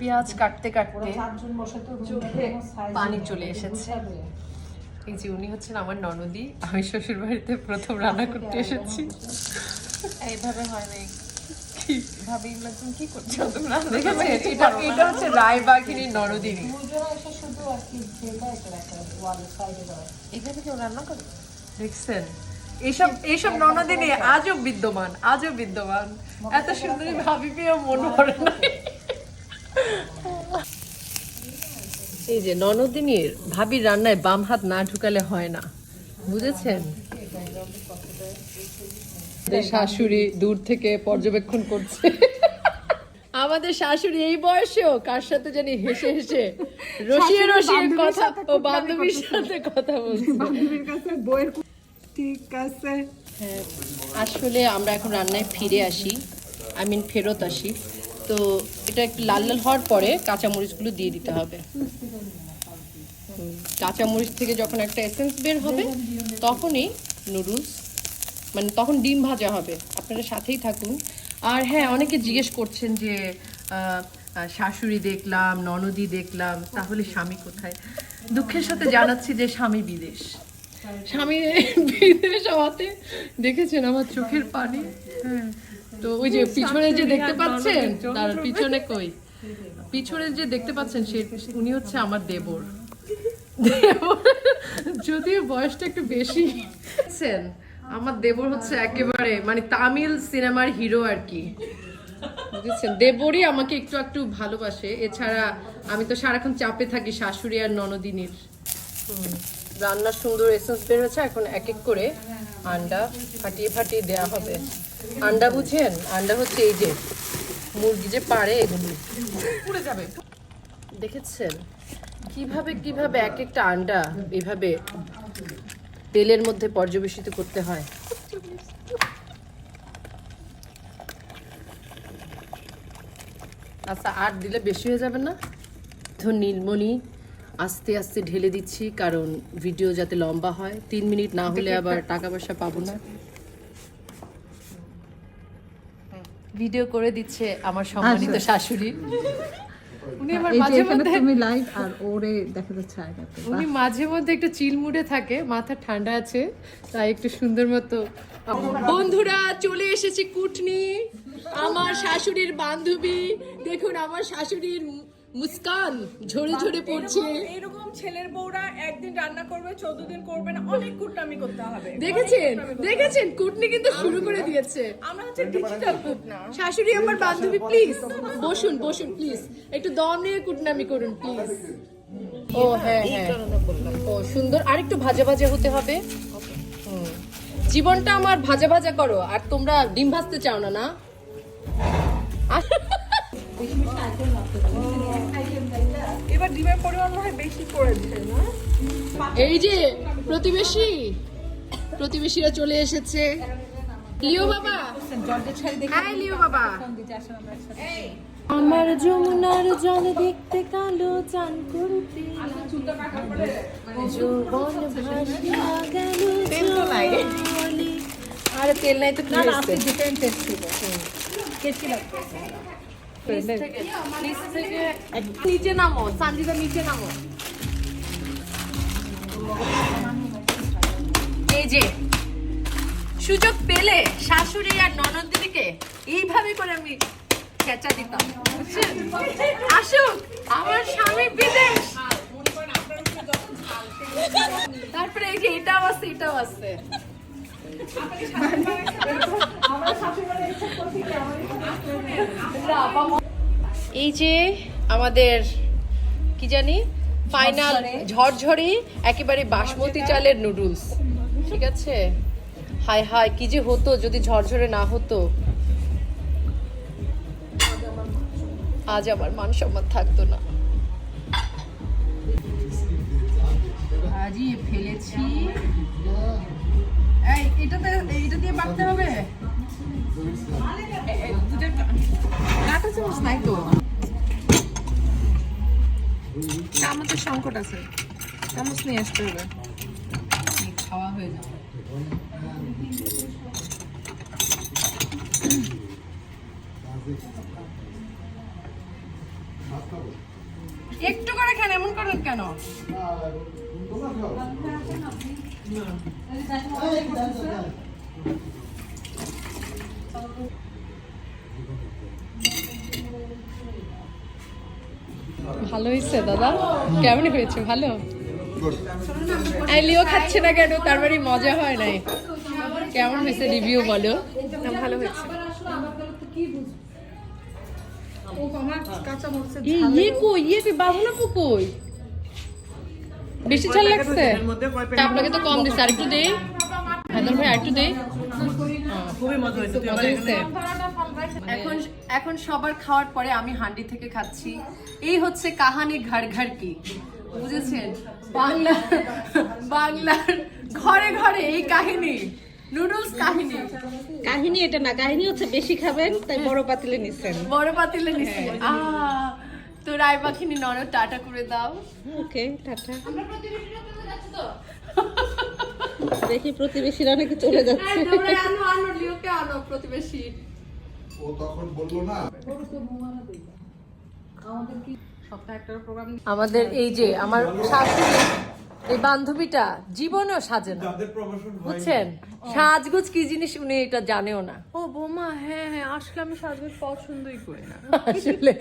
পেঁয়াজ কাটতে কাটতে চোখে পানি চলে এসেছে। এই যে উনি হচ্ছেন আমার ননদি আমি শ্বশুর বাড়িতে প্রথম রান্না করতে এসেছি। এইভাবে হয় নাই। ভাবি লোকজন কি করছ? তোমরা এটা এটা হচ্ছে রায়বাঘিনীর ননদিনী শুধু আর কি ঢেলে করে একটা ওয়ালের সাইডে দেওয়া। এখানে কেউ রান্না করে? দেখছেন? এইসব এইসব ননদিনী আজও বিদ্যমান আজও বিদ্যমান। এত সুন্দরী ভাবি পেয়েও মন ভরে না এই যে ননদিনীর ভাবির রান্নায় বাম হাত না ঢুকালে হয় না বুঝেছেন? শাশুড়ি দূর থেকে পর্যবেক্ষণ করছে। আমাদের শাশুড়ি এই বয়সেও কার সাথে জানি হেসে হেসে রসিয়ে রসিয়ে কথা ও বান্ধবীর সাথে কথা বলছে। বান্ধবীর কাছে বইয়ের ঠিক আছে। হ্যাঁ, আসলে আমরা এখন রান্নায় ফিরে আসি। আই মিন ফেরত আসি। তো এটা একটু লাল লাল হওয়ার পরে কাঁচামরিচগুলো দিয়ে দিতে হবে। কাঁচামরিচ থেকে যখন একটা এসেন্স বের হবে, তখনই নুডলস মানে তখন ডিম ভাজা হবে। আপনারা সাথেই থাকুন। আর হ্যাঁ অনেকে জিজ্ঞেস করছেন যে শাশুড়ি দেখলাম, ননদি দেখলাম, তাহলে স্বামী কোথায়? দুঃখের সাথে জানাচ্ছি যে স্বামী বিদেশ। স্বামী বিদেশ হওয়াতে দেখেছেন আমার চোখের পানি? হ্যাঁ। তো ওই যে পিছনে যে দেখতে পাচ্ছেন, তার পিছনে কই? পিছনে যে দেখতে পাচ্ছেন, সে উনি হচ্ছে আমার দেবর। যদিও বয়সটা একটু বেশি আমার দেবর হচ্ছে একেবারে মানে তামিল সিনেমার হিরো আর কি। বুঝেছেন? দেবরই আমাকে একটু একটু ভালোবাসে। এছাড়া আমি তো সারাক্ষণ চাপে থাকি শাশুড়ি আর ননদিনীর। রান্নার সুন্দর এসেন্স বের হয়েছে, এখন এক এক করে আন্ডা ফাটিয়ে ফাটিয়ে দেওয়া হবে। আন্ডা বুঝেন? আন্ডা হচ্ছে এই যে মুরগি যে পারে এগুলি। পুড়ে যাবে। দেখেছেন? কীভাবে কীভাবে এক একটা আন্ডা এভাবে তেলের মধ্যে পর্যবেসিত করতে হয়? আচ্ছা আর দিলে বেশি হয়ে যাবে না? তো নীলমণি আস্তে আস্তে ঢেলে দিচ্ছি কারণ ভিডিও যাতে লম্বা হয়। তিন মিনিট না হলে আবার টাকা পয়সা পাবো না। ভিডিও করে দিচ্ছে আমার সম্মানিত শাশুড়ি। উনি আমার মাঝে মধ্যে তুমি লাইভ আর ওরে দেখা যাচ্ছে উনি মাঝে মধ্যে একটু চিল মুডে থাকে মাথা ঠান্ডা আছে তাই একটু সুন্দর মতো বন্ধুরা চলে এসেছি কুটনি আমার শাশুড়ির বান্ধবী। দেখুন আমার শাশুড়ির মুস্কান ঝরে ঝরে পড়ছে। এরকম ছেলের বউরা একদিন রান্না করবে চোদ্দ দিন করবে না অনেক কুটনামি করতে হবে। দেখেছেন? দেখেছেন? কুটনি কিন্তু শুরু করে দিয়েছে। আমরা হচ্ছে ডিজিটাল কুটনা। শাশুড়ি আমার বান্ধবী প্লিজ বসুন বসুন প্লিজ একটু দম নিয়ে কুটনামি করুন প্লিজ ও হ্যাঁ হ্যাঁ। ও সুন্দর। আর একটু ভাজা ভাজা হতে হবে। হুম। জীবনটা আমার ভাজা ভাজা করো আর তোমরা ডিম ভাজতে চাও না না? এবার ডিমের পরিমাণ মনে হয় বেশি করেছে না? এই যে প্রতিবেশী প্রতিবেশীরা চলে এসেছে। লিও বাবা। হাই লিও বাবা। আমার যমুনার জল দেখতে কালো চান করতে যৌবন ভাসিয়া গেল জলে। তেল নাই তো? ডিফারেন্ট টেস্ট ছিল। লাগবে নিচ নামো সানজিদা নিচে নামো। এই যে সুযোগ পেলে শাশুড়ি আর ননদিনীকে এইভাবে করে আমি খেচা দিতাম আসুক আমার স্বামী বিদেশ। তারপরে এই যে এটাও আছে এটাও আছে। এই যে আমাদের কি জানি ফাইনাল ঝরঝরি। একেবারে বাসমতি চালের নুডলস। ঠিক আছে? হাই হাই কি যে হতো যদি ঝরঝরে না হতো। আজ আমার মান সম্মান থাকতো না। আজই ফেলেছি। এই এটাতে এইটা দিয়ে বাটতে হবে? চামচ নাই তো সংকট আছে। চামচ নিয়ে আসতে হবে। খাওয়া হয়ে যাবে একটু করে কেন এমন করেন কেন? ভালো হয়েছে দাদা? কেমন হয়েছে? ভালো? লিও খাচ্ছে না কেন? তার মানে মজা হয় নাই। কেমন হয়েছে রিভিউ বলো? ভালো হয়েছে। ইয়ে ইয়ে বেশি ঝাল লাগছে? আপনাকে তো কম দিচ্ছে আরেকটু দেই। হায়দার ভাই আরেকটু দেই। খুবই মজা হয়েছে এখন এখন সবার খাওয়ার পরে আমি হান্ডি থেকে খাচ্ছি। এই হচ্ছে কাহানি ঘর ঘর কি বুঝেছেন? বাংলা বাংলার ঘরে ঘরে এই কাহিনী নুডলস কাহিনী। কাহিনী এটা না কাহিনী হচ্ছে বেশি খাবেন তাই বড় পাতিলে নিচ্ছেন বড় পাতিলে নিছি। আহ তো রায় পাখিনি ননদ টাটা করে দাও। Okay tata. নাকি চলে যাচ্ছে এই তোমরা প্রতিবেশীরা নাকি চলে যাচ্ছে। প্রতিবেশী। ও তখন বলল না? আমাদের এই যে আমার শাশুড়ি এই বান্ধবীটা জীবনেও সাজে না। বুঝছেন? সাজগুজ কি জিনিস উনি এটা জানেও না। ও বোমা হ্যাঁ হ্যাঁ আসলে আমি সাজগোজ পছন্দই করি না। আসলে।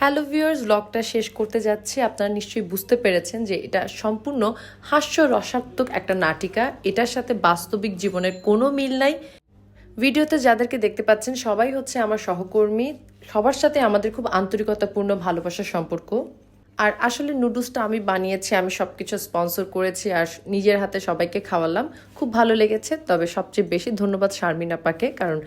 হ্যালো ভিউয়ার্স ব্লগটা শেষ করতে যাচ্ছি। আপনারা নিশ্চয়ই বুঝতে পেরেছেন যে এটা সম্পূর্ণ হাস্য রসাত্মক একটা নাটিকা। এটার সাথে বাস্তবিক জীবনের কোনো মিল নাই। ভিডিওতে যাদেরকে দেখতে পাচ্ছেন সবাই হচ্ছে আমার সহকর্মী। সবার সাথে আমাদের খুব আন্তরিকতাপূর্ণ ভালোবাসার সম্পর্ক। আর আসলে নুডলসটা আমি বানিয়েছি, আমি সব কিছু স্পন্সর করেছি আর নিজের হাতে সবাইকে খাওয়ালাম। খুব ভালো লেগেছে, তবে সবচেয়ে বেশি ধন্যবাদ শারমিন আপাকে, কারণ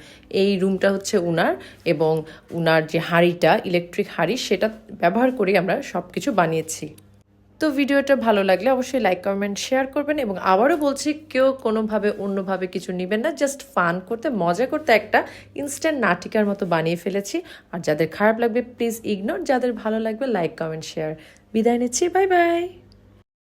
এই রুমটা হচ্ছে উনার এবং উনার যে হাঁড়িটা, ইলেকট্রিক হাঁড়ি, সেটা ব্যবহার করে আমরা সব কিছু বানিয়েছি। তো ভিডিওটা ভালো লাগলে অবশ্যই লাইক, কমেন্ট, শেয়ার করবেন এবং আবারও বলছি, কেউ কোনোভাবে অন্যভাবে কিছু নেবেন না, জাস্ট ফান করতে, মজা করতে একটা ইনস্ট্যান্ট নাটিকার মতো বানিয়ে ফেলেছি। আর যাদের খারাপ লাগবে প্লিজ ইগনোর যাদের ভালো লাগবে, লাইক, কমেন্ট, শেয়ার। বিদায় নিচ্ছি, বাই বাই।